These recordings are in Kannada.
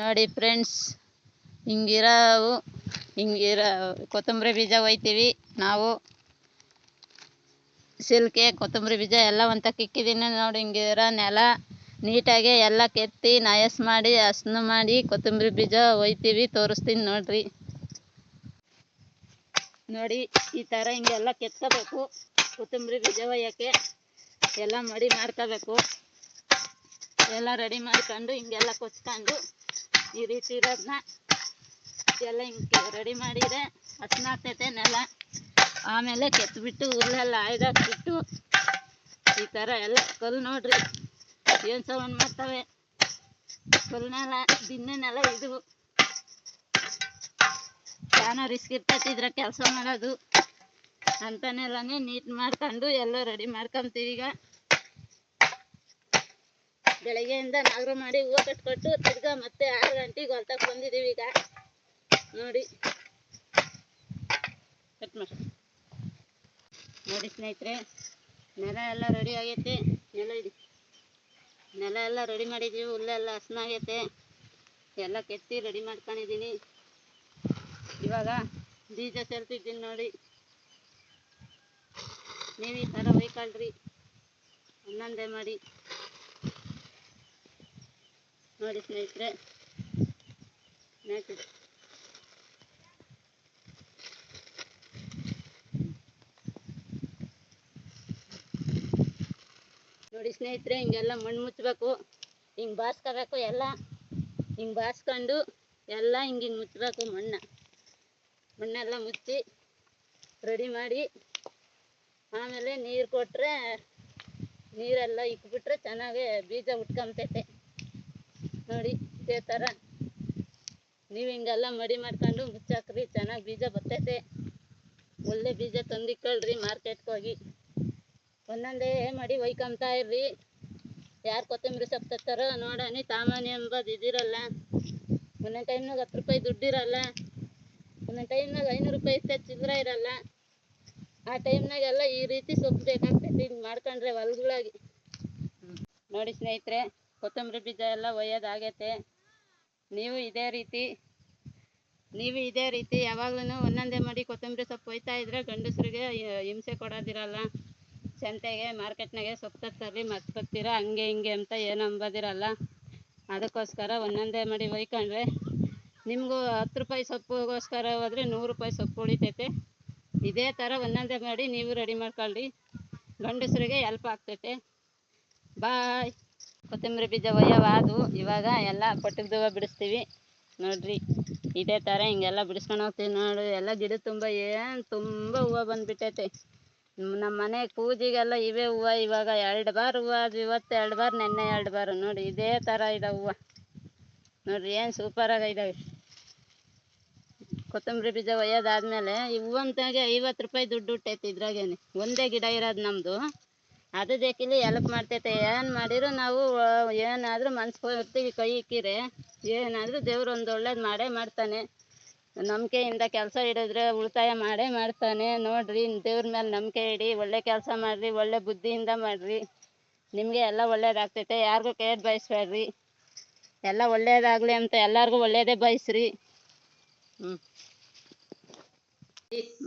ನೋಡಿ ಫ್ರೆಂಡ್ಸ್ ಹಿಂಗಿರೋವು ಹಿಂಗಿರೋ ಕೊತ್ತಂಬರಿ ಬೀಜ ಒಯ್ತೀವಿ ನಾವು. ಸಿಲ್ಕೆ, ಕೊತ್ತಂಬರಿ ಬೀಜ ಎಲ್ಲ ಒಂಥಕ್ಕೆ ಇಕ್ಕಿದ್ದೀನಿ ನೋಡಿ ಹಿಂಗಿರೋ ನೆಲ. ನೀಟಾಗಿ ಎಲ್ಲ ಕೆತ್ತಿ ನಯಸ್ ಮಾಡಿ, ಹಸ್ನು ಮಾಡಿ ಕೊತ್ತಂಬರಿ ಬೀಜ ಒಯ್ತೀವಿ, ತೋರಿಸ್ತೀನಿ ನೋಡ್ರಿ. ನೋಡಿ ಈ ಥರ ಹಿಂಗೆಲ್ಲ ಕೆತ್ತಬೇಕು ಕೊತ್ತಂಬರಿ ಬೀಜ ಒಯ್ಯೋಕ್ಕೆ ಎಲ್ಲ ಮಡಿ ಮಾಡ್ಕೋಬೇಕು. ಎಲ್ಲ ರೆಡಿ ಮಾಡ್ಕೊಂಡು ಹಿಂಗೆಲ್ಲ ಕೊಚ್ಕೊಂಡು ಈ ರೀತಿ ಇರೋದನ್ನ ಎಲ್ಲ ಹಿಂಗೆ ರೆಡಿ ಮಾಡಿದರೆ ಹಸ್ನಾಗ್ತೈತೆ ನೆಲ. ಆಮೇಲೆ ಕೆತ್ಬಿಟ್ಟು ಹುಲ್ಲೆಲ್ಲ ಆಯ್ದಾಕ್ಬಿಟ್ಟು ಈ ಥರ ಎಲ್ಲ ಕಲ್ಲು ನೋಡ್ರಿ ಏನು ಸೌಂಡ್ ಮಾಡ್ತವೆ. ಕಲ್ನೆಲ್ಲ ನೆಲ ಇದು. ಚಾನ ರಿಸ್ಕ್ ಇರ್ತೈತಿ ಇದ್ರ ಕೆಲಸ ಮಾಡೋದು. ಅಂತಾನೆಲ್ಲನೇ ನೀಟ್ ಮಾಡ್ಕೊಂಡು ಎಲ್ಲ ರೆಡಿ ಮಾಡ್ಕೊಂತೀವಿ ಈಗ. ಬೆಳಗ್ಗೆಯಿಂದ ನಾಗರ ಮಾಡಿ ಹೂವು ಕಟ್ಕೊಟ್ಟು ತಿರ್ಗಾ ಮತ್ತೆ ಆರು ಗಂಟೆಗೆ ಹೊಲ್ತಕ್ಕೆ ಬಂದಿದ್ದೀವಿ ಈಗ. ನೋಡಿ. ಕಟ್ ಮಾಡಿ. ನೋಡಿ ಸ್ನೇಹಿತರೆ, ನೆಲ ಎಲ್ಲ ರೆಡಿ ಆಗೈತೆ. ನೆಲ ಇಡಿ. ನೆಲ ಎಲ್ಲ ರೆಡಿ ಮಾಡಿದ್ದೀವಿ ಹುಲ್ಲೆಲ್ಲ ಹಸನಾಗೈತೆ ಎಲ್ಲ ಕೆತ್ತಿ ರೆಡಿ ಮಾಡ್ಕೊಂಡಿದ್ದೀನಿ. ಇವಾಗ ಬೀಜ ಸೇರ್ತಿದ್ದೀನಿ ನೋಡಿ. ನೀವು ಈ ಥರ ಒಯ್ಕೊಳ್ರಿ ಹನ್ನೊಂದೇ ಮಾಡಿ. ನೋಡಿ ಸ್ನೇಹಿತರೆ. ನೋಡಿ ಸ್ನೇಹಿತರೆ, ಹಿಂಗೆಲ್ಲ ಮಣ್ಣು ಮುಚ್ಚಬೇಕು, ಹಿಂಗೆ ಬಾಸ್ಕೋಬೇಕು ಎಲ್ಲ. ಹಿಂಗೆ ಬಾಸ್ಕೊಂಡು ಎಲ್ಲ ಹಿಂಗೆ ಹಿಂಗೆ ಮುಚ್ಚಬೇಕು ಮಣ್ಣ. ಮಣ್ಣೆಲ್ಲ ಮುಚ್ಚಿ ರೆಡಿ ಮಾಡಿ, ಆಮೇಲೆ ನೀರು ಕೊಟ್ಟರೆ ನೀರೆಲ್ಲ ಇಕ್ಬಿಟ್ರೆ ಚೆನ್ನಾಗೆ ಬೀಜ ಉಟ್ಕೊಂತೈತೆ. ನೋಡಿ, ಇದೇ ಥರ ನೀವು ಹಿಂಗೆಲ್ಲ ಮಡಿ ಮಾಡ್ಕೊಂಡು ಮುಚ್ಚಾಕ್ರಿ, ಚೆನ್ನಾಗಿ ಬೀಜ ಬರ್ತೈತೆ. ಒಳ್ಳೆ ಬೀಜ ತಂದಿಕ್ಕಳ್ರಿ ಮಾರ್ಕೆಟ್ಗೆ ಹೋಗಿ. ಒಂದೊಂದೇ ಮಡಿ ಒಯ್ಕೊಂತಾ ಇರ್ರಿ. ಯಾರು ಕೊತ್ತಂಬರಿ ಸೊಪ್ಪು ತತ್ತಾರೋ ನೋಡೋಣ ತಾಮಾನಿ ಎಂಬುದು ಇದಿರಲ್ಲ. ಒಂದೊಂದು ಟೈಮ್ನಾಗ ಹತ್ತು ರೂಪಾಯಿ ದುಡ್ಡಿರಲ್ಲ. ಒಂದೊಂದು ಟೈಮ್ನಾಗ ಐನೂರು ರೂಪಾಯಿ ಇರ್ತೈತೆ ಚಿಲ್ಲರೆ ಇರಲ್ಲ. ಆ ಟೈಮ್ನಾಗೆಲ್ಲ ಈ ರೀತಿ ಸೊಪ್ಪು ಬೇಕಾಗ್ತೈತಿ. ಹಿಂಗೆ ಮಾಡ್ಕೊಂಡ್ರೆ ಹೊಲ್ಗಳಾಗಿ. ನೋಡಿ ಸ್ನೇಹಿತರೆ ಕೊತ್ತಂಬರಿ ಬೀಜ ಎಲ್ಲ ಒಯ್ಯೋದಾಗೈತೆ ನೀವು ಇದೇ ರೀತಿ, ನೀವು ಇದೇ ರೀತಿ ಯಾವಾಗ್ಲೂ ಒಂದೊಂದೇ ಮಾಡಿ ಕೊತ್ತಂಬರಿ ಸೊಪ್ಪು ಒಯ್ತಾ ಇದ್ರೆ ಗಂಡಸರಿಗೆ ಹಿಂಸೆ ಕೊಡೋದಿರಲ್ಲ. ಸಂತೆಗೆ, ಮಾರ್ಕೆಟ್ನಾಗೆ ಸೊಪ್ಪು ತರ್ತಾರ್ರಿ ಮರ್ತ್ಕೊತೀರ ಹಂಗೆ ಹಿಂಗೆ ಅಂತ ಏನು ಅಂಬೋದಿರಲ್ಲ. ಅದಕ್ಕೋಸ್ಕರ ಒಂದೊಂದೇ ಮಾಡಿ ಒಯ್ಕೊಂಡ್ರೆ ನಿಮಗೂ ಹತ್ತು ರೂಪಾಯಿ ಸೊಪ್ಪುಗೋಸ್ಕರ ಹೋದರೆ ನೂರು ರೂಪಾಯಿ ಸೊಪ್ಪು ಉಳಿತೈತೆ. ಇದೇ ಥರ ಒಂದೊಂದೇ ಮಾಡಿ ನೀವು ರೆಡಿ ಮಾಡ್ಕೊಳ್ಳಿ. ಗಂಡಸರಿಗೆ ಹೆಲ್ಪ್ ಆಗ್ತೈತೆ. ಬಾಯ್. ಕೊತ್ತಂಬರಿ ಬೀಜ ಒಯ್ಯವಾದು ಇವಾಗ ಎಲ್ಲ ಪಟ್ಟದ ಹೂವು ಬಿಡಿಸ್ತೀವಿ. ನೋಡಿರಿ, ಇದೇ ಥರ ಹಿಂಗೆಲ್ಲ ಬಿಡಿಸ್ಕೊಂಡು ಹೋಗ್ತೀವಿ ನೋಡಿ. ಎಲ್ಲ ಗಿಡ ತುಂಬ, ಏನು ತುಂಬ ಹೂವು ಬಂದುಬಿಟ್ಟೈತೆ. ನಮ್ಮ ಮನೆ ಪೂಜೆಗೆಲ್ಲ ಇವೇ ಹೂವು. ಇವಾಗ ಎರಡು ಬಾರ್ ಹೂವು ಅದು ಇವತ್ತು ಎರಡು ಬಾರ್, ನೆನ್ನೆ ಎರಡು ಬಾರು. ನೋಡಿ, ಇದೇ ಥರ ಇದೆ ಹೂವು. ನೋಡಿರಿ, ಏನು ಸೂಪರಾಗಿ ಇದಾವೆ. ಕೊತ್ತಂಬರಿ ಬೀಜ ಒಯ್ಯೋದಾದ್ಮೇಲೆ ಈ ಹೂವಂತಾಗೆ ಐವತ್ತು ರೂಪಾಯಿ ದುಡ್ಡು ಹುಟ್ಟೈತೆ ಇದ್ರಾಗೇನೆ. ಒಂದೇ ಗಿಡ ಇರೋದು ನಮ್ಮದು ಅದು ಬೇಕಿಲ್ಲಿ ಎಲ್ಪ್ ಮಾಡ್ತೈತೆ. ಏನು ಮಾಡಿದ್ರು ನಾವು ಏನಾದರೂ ಮನ್ಸು ಹೋಗ್ತೀವಿ ಕೈ ಇಕ್ಕಿರೆ, ಏನಾದರೂ ದೇವ್ರು ಒಂದು ಒಳ್ಳೇದು ಮಾಡೇ ಮಾಡ್ತಾನೆ. ನಂಬಿಕೆಯಿಂದ ಕೆಲಸ ಹಿಡಿದ್ರೆ ಉಳಿತಾಯ ಮಾಡೇ ಮಾಡ್ತಾನೆ. ನೋಡಿರಿ, ದೇವ್ರ ಮೇಲೆ ನಂಬಿಕೆ ಇಡಿ, ಒಳ್ಳೆ ಕೆಲಸ ಮಾಡಿರಿ, ಒಳ್ಳೆ ಬುದ್ಧಿಯಿಂದ ಮಾಡಿರಿ. ನಿಮಗೆ ಎಲ್ಲ ಒಳ್ಳೇದಾಗ್ತೈತೆ. ಯಾರಿಗೂ ಕೇಟ್ ಬಯಸ್ಬೇಡ್ರಿ. ಎಲ್ಲ ಒಳ್ಳೇದಾಗಲಿ ಅಂತ ಎಲ್ಲರಿಗೂ ಒಳ್ಳೇದೇ ಬಯಸ್ರಿ. ಹ್ಞೂ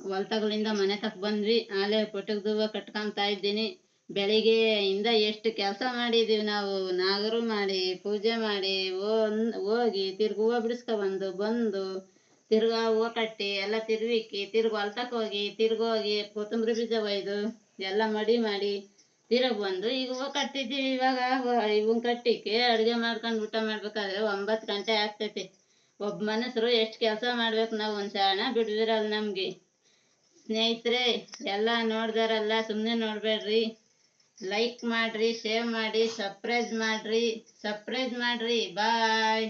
ಹೊಲ್ತಗಳಿಂದ ಮನೆ ತಕ್ಕ ಬಂದ್ವಿ. ಆಲೆ ಪುಟ್ಟದ ದೂವ ಕಟ್ಕೊಂತಾ ಇದ್ದೀನಿ. ಬೆಳಿಗ್ಗೆಯಿಂದ ಎಷ್ಟು ಕೆಲಸ ಮಾಡಿದ್ದೀವಿ ನಾವು. ನಾಗರು ಮಾಡಿ, ಪೂಜೆ ಮಾಡಿ ಹೋಗಿ ತಿರ್ಗಿ ಹೂವು ಬಿಡಿಸ್ಕೊಬಂದು ಬಂದು ತಿರ್ಗಾ ಹೂವು ಕಟ್ಟಿ ಎಲ್ಲ ತಿರ್ವಿಕ್ಕಿ ತಿರ್ಗಿ ಹೊಲ್ತಕ್ಕೆ ಹೋಗಿ, ತಿರ್ಗಿ ಹೋಗಿ ಕೊತ್ತಂಬರಿ ಬೀಜ ಒಯ್ದು ಎಲ್ಲ ಮಡಿ ಮಾಡಿ ತಿರುಗಿ ಬಂದು ಈಗ ಹೂವು ಕಟ್ಟಿದ್ದೀವಿ. ಇವಾಗ ಇವನ್ ಕಟ್ಟಿಕ್ಕೆ ಅಡುಗೆ ಮಾಡ್ಕೊಂಡು ಊಟ ಮಾಡ್ಬೇಕಾದ್ರೆ ಒಂಬತ್ತು ಗಂಟೆ ಆಗ್ತೈತಿ. ಒಬ್ಬ ಮನುಷ್ಯರು ಎಷ್ಟು ಕೆಲಸ ಮಾಡ್ಬೇಕು ನಾವು ಒಂದು ಸಣ್ಣ ಬಿಡ್ದಿರಲ್ಲ ನಮಗೆ. ಸ್ನೇಹಿತರೆ, ಎಲ್ಲ ನೋಡ್ದಾರಲ್ಲ ಸುಮ್ಮನೆ ನೋಡಬೇಡ್ರಿ. ಲೈಕ್ ಮಾಡಿರಿ ಶೇರ್ ಮಾಡಿ ಸಬ್ಸ್ಕ್ರೈಬ್ ಮಾಡಿರಿ ಸಬ್ಸ್ಕ್ರೈಬ್ ಮಾಡಿರಿ. ಬಾಯ್